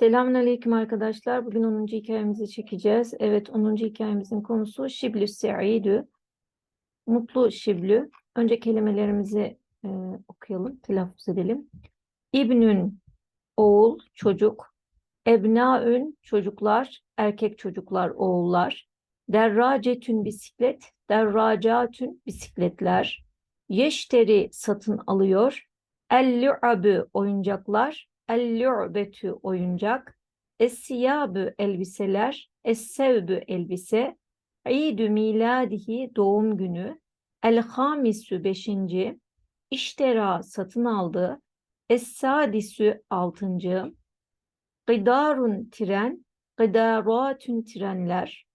Selamünaleyküm arkadaşlar. Bugün 10. hikayemizi çekeceğiz. Evet 10. hikayemizin konusu Şiblü Se'idü. Mutlu Şiblü. Önce kelimelerimizi e, okuyalım, telaffuz edelim. İbnün oğul, çocuk. Ebnaün çocuklar, erkek çocuklar, oğullar. Derracetün bisiklet, derracatün bisikletler. Yeşteri satın alıyor. El-lü'abü oyuncaklar. El-lü'betü oyuncak. Es-siyabü elbiseler. Es-sevbü elbise. İdü miladihi doğum günü. El-hamisü beşinci. İştera satın aldı. Es-sadisü altıncı. Gıdarun tren. Gıdaratün trenler.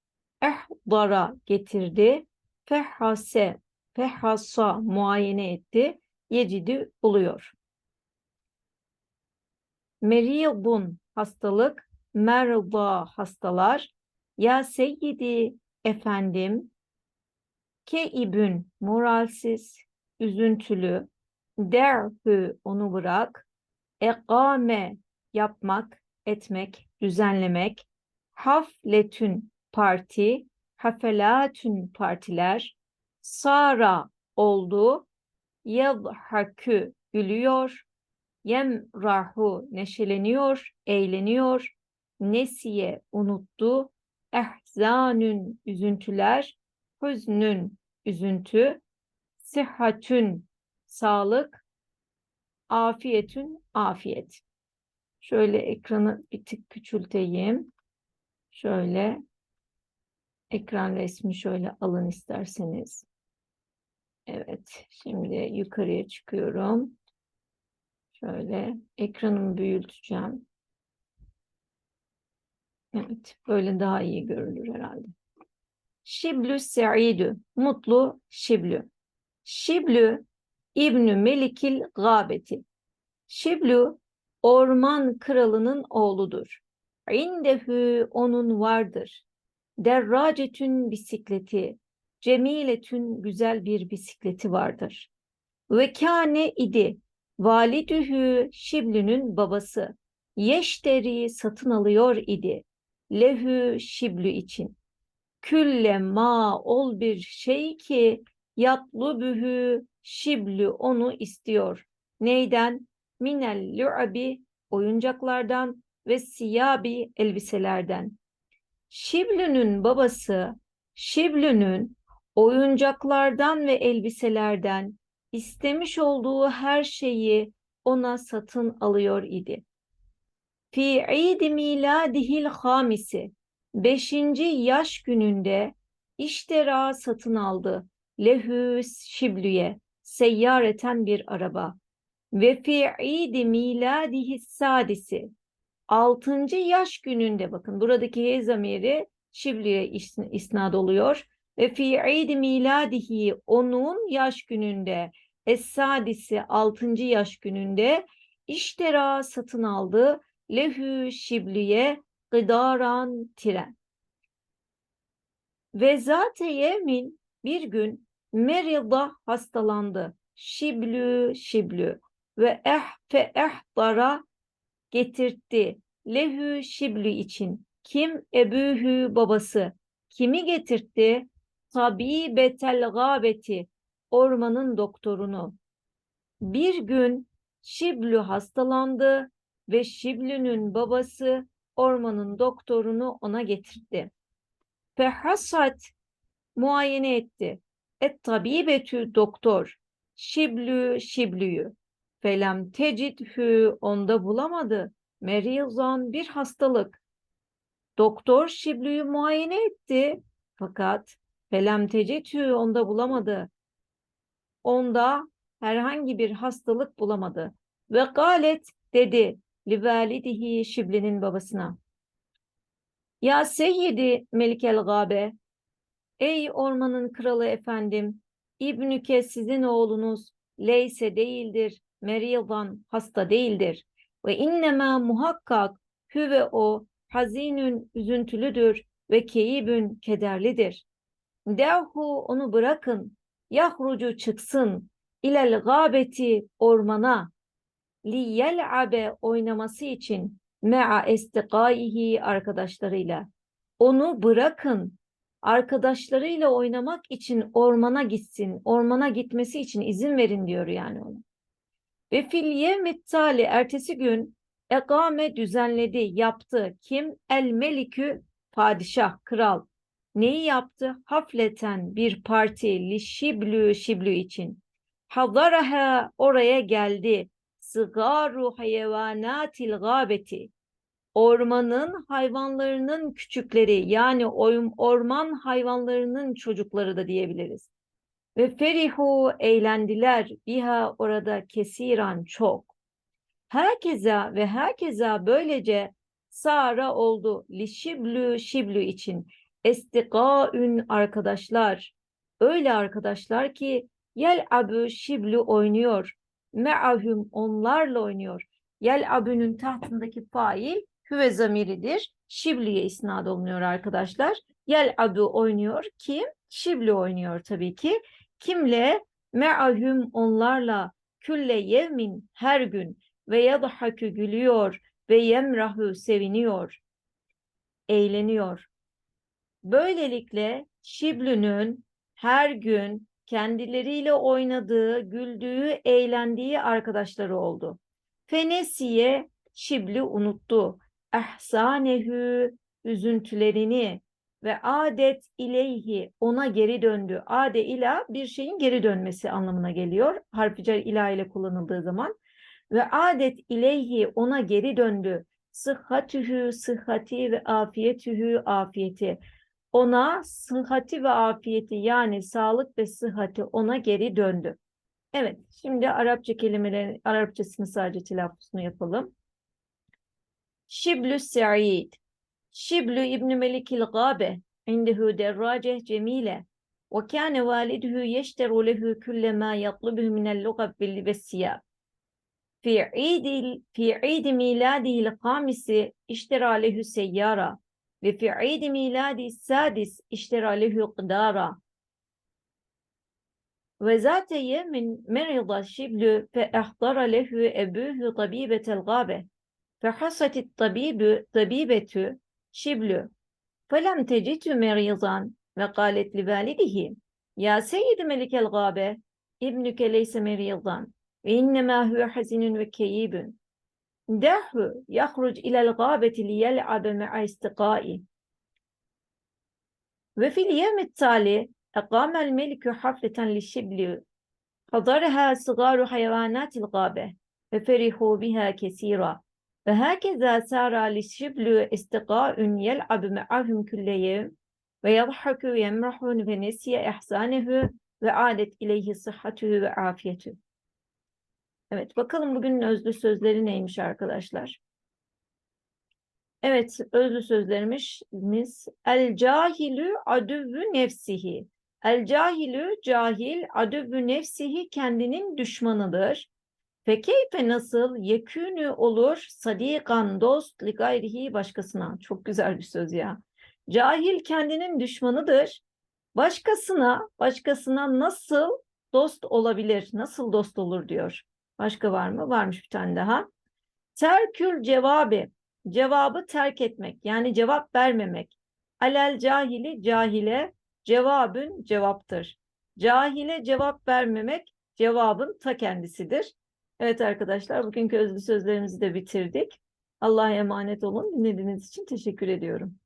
Ehdara getirdi. Fehhase fehhasa muayene etti. Yecidi buluyor. Meriyadun hastalık, merda hastalar, ya seyyidi efendim, keibün moralsiz, üzüntülü, derhü onu bırak, ekame yapmak, etmek, düzenlemek, hafletün parti, hafelatün partiler, sara oldu, yadhakü gülüyor, Yemrahu neşeleniyor, eğleniyor. Nesiye unuttu. Ehzanün üzüntüler. Hüznün üzüntü. Sıhhatün sağlık. Afiyetün afiyet. Şöyle ekranı bir tık küçülteyim. Şöyle ekran resmi şöyle alın isterseniz. Evet, şimdi yukarıya çıkıyorum. Şöyle ekranımı büyüteceğim. Evet, böyle daha iyi görülür herhalde. Şiblü Se'idü, mutlu Şiblü. Şiblü İbnü Melikil Gabeti. Şiblü, orman kralının oğludur. İndehü onun vardır. Derracetün bisikleti, cemiletün güzel bir bisikleti vardır. Ve kâne idi, Validühü Şiblü'nün babası yeşteri satın alıyor idi. Lehü Şiblü için. Külle ma ol bir şey ki yatlubühü Şiblü onu istiyor. Neyden? Minel lü'abi oyuncaklardan ve siyabi elbiselerden. Şiblü'nün babası Şiblü'nün oyuncaklardan ve elbiselerden istemiş olduğu her şeyi ona satın alıyor idi. Fi idi miladihil hamisi, beşinci yaş gününde iştera satın aldı. Lehü şiblüye, seyyareten bir araba. Ve fi idi miladihi sadisi, altıncı yaş gününde bakın buradaki he zamiri şiblüye isnad oluyor. Ve fi idi miladihi onun yaş gününde Es-Sadisi 6. yaş gününde iştera satın aldı. Lehü şibliye gıdaran tren. Ve zate yemin bir gün Merida hastalandı. Şiblü şiblü ve eh fe ehdara getirtti. Lehü şiblü için. Kim? Ebühü babası. Kimi getirtti? Tabibetel gâbeti ormanın doktorunu. Bir gün Şiblü hastalandı ve Şiblü'nün babası ormanın doktorunu ona getirdi. Fehasat muayene etti. Et tabibetü doktor. Şiblü Şiblü'yü. Felem tecidhü onda bulamadı. Merizan bir hastalık. Doktor Şiblü'yü muayene etti. Fakat felem tecidhü onda bulamadı onda herhangi bir hastalık bulamadı. Ve galet dedi livalidihi Şibli'nin babasına. Ya seyyidi Melikel Gabe, ey ormanın kralı efendim, İbnüke sizin oğlunuz leyse değildir, meridan hasta değildir. Ve innema muhakkak hüve o hazinün üzüntülüdür ve keyibün kederlidir. Devhu onu bırakın, yahrucu çıksın ilel gâbeti ormana li yel'abe oynaması için me'a estikaihi arkadaşlarıyla. Onu bırakın. Arkadaşlarıyla oynamak için ormana gitsin. Ormana gitmesi için izin verin diyor yani ona. Ve fil yevmet tali ertesi gün ekame düzenledi, yaptı. Kim? El melikü padişah, kral. Neyi yaptı? Hafleten bir parti li şiblü şiblü için. Hadaraha oraya geldi. Sıgaru hayvanatil gâbeti. Ormanın hayvanlarının küçükleri yani orman hayvanlarının çocukları da diyebiliriz. Ve ferihu eğlendiler biha orada kesiran çok. Herkese ve herkese böylece sara oldu li şiblü şiblü için estigaün arkadaşlar. Öyle arkadaşlar ki yel abü şiblü oynuyor. Me'ahum onlarla oynuyor. Yel abünün tahtındaki fail hüve zamiridir. Şibli'ye isnat olunuyor arkadaşlar. Yel abü oynuyor. Kim? Şibli oynuyor tabii ki. Kimle? Me'ahum onlarla külle yevmin her gün ve yadhakü gülüyor ve yemrahu seviniyor, eğleniyor. Böylelikle Şiblü'nün her gün kendileriyle oynadığı, güldüğü, eğlendiği arkadaşları oldu. Fenesiye Şibli unuttu. Ehsanehü üzüntülerini ve adet ileyhi ona geri döndü. Ade ila bir şeyin geri dönmesi anlamına geliyor. Harficer ila ile kullanıldığı zaman. Ve adet ileyhi ona geri döndü. Sıhhatühü sıhhati ve afiyetühü afiyeti. Ona sıhhati ve afiyeti yani sağlık ve sıhhati ona geri döndü. Evet, şimdi Arapça kelimelerin Arapçasını sadece telaffuzunu yapalım. Şiblü Sa'id. Şiblü İbn Melikil Gabe. İndehu derrace cemile. Ve kâne validuhu yeşteru lehu külle mâ yatlubuhu minel lugab ve siyab. في ve fi idi miladi sadis iştera lehu kdara. Ve zate yemin merida şiblü fe ehdara lehu ebühü tabibetel gabe. Fe hasatit tabibü tabibetü şiblü. Felem tecitü merizan ve galet li validihi. Ya seyyid melikel gabe ibnüke leyse merizan. Ve innemâ huve hazinun ve keyyibün. دعه يخرج إلى الغابة ليلعب مع أصدقائه. وفي اليوم التالي أقام الملك حفلة للشبل. حضرها صغار حيوانات الغابة ففرحوا بها كثيرا. وهكذا صار للشبل استقاء يلعب معهم كل يوم ويضحك ويمرح ونسي إحسانه وعادت إليه صحته وعافيته. Evet, bakalım bugünün özlü sözleri neymiş arkadaşlar? Evet, özlü sözlerimiz El cahilü adüvvü nefsihi. El cahilü cahil adüvvü nefsihi kendinin düşmanıdır. Fekeyfe nasıl yekünü olur sadikan dost li gayrihi başkasına. Çok güzel bir söz ya. Cahil kendinin düşmanıdır. Başkasına, başkasına nasıl dost olabilir? Nasıl dost olur diyor. Başka var mı? Varmış bir tane daha. Terkül cevabı. Cevabı terk etmek. Yani cevap vermemek. Alel cahili cahile cevabın cevaptır. Cahile cevap vermemek cevabın ta kendisidir. Evet arkadaşlar bugünkü özlü sözlerimizi de bitirdik. Allah'a emanet olun. Dinlediğiniz için teşekkür ediyorum.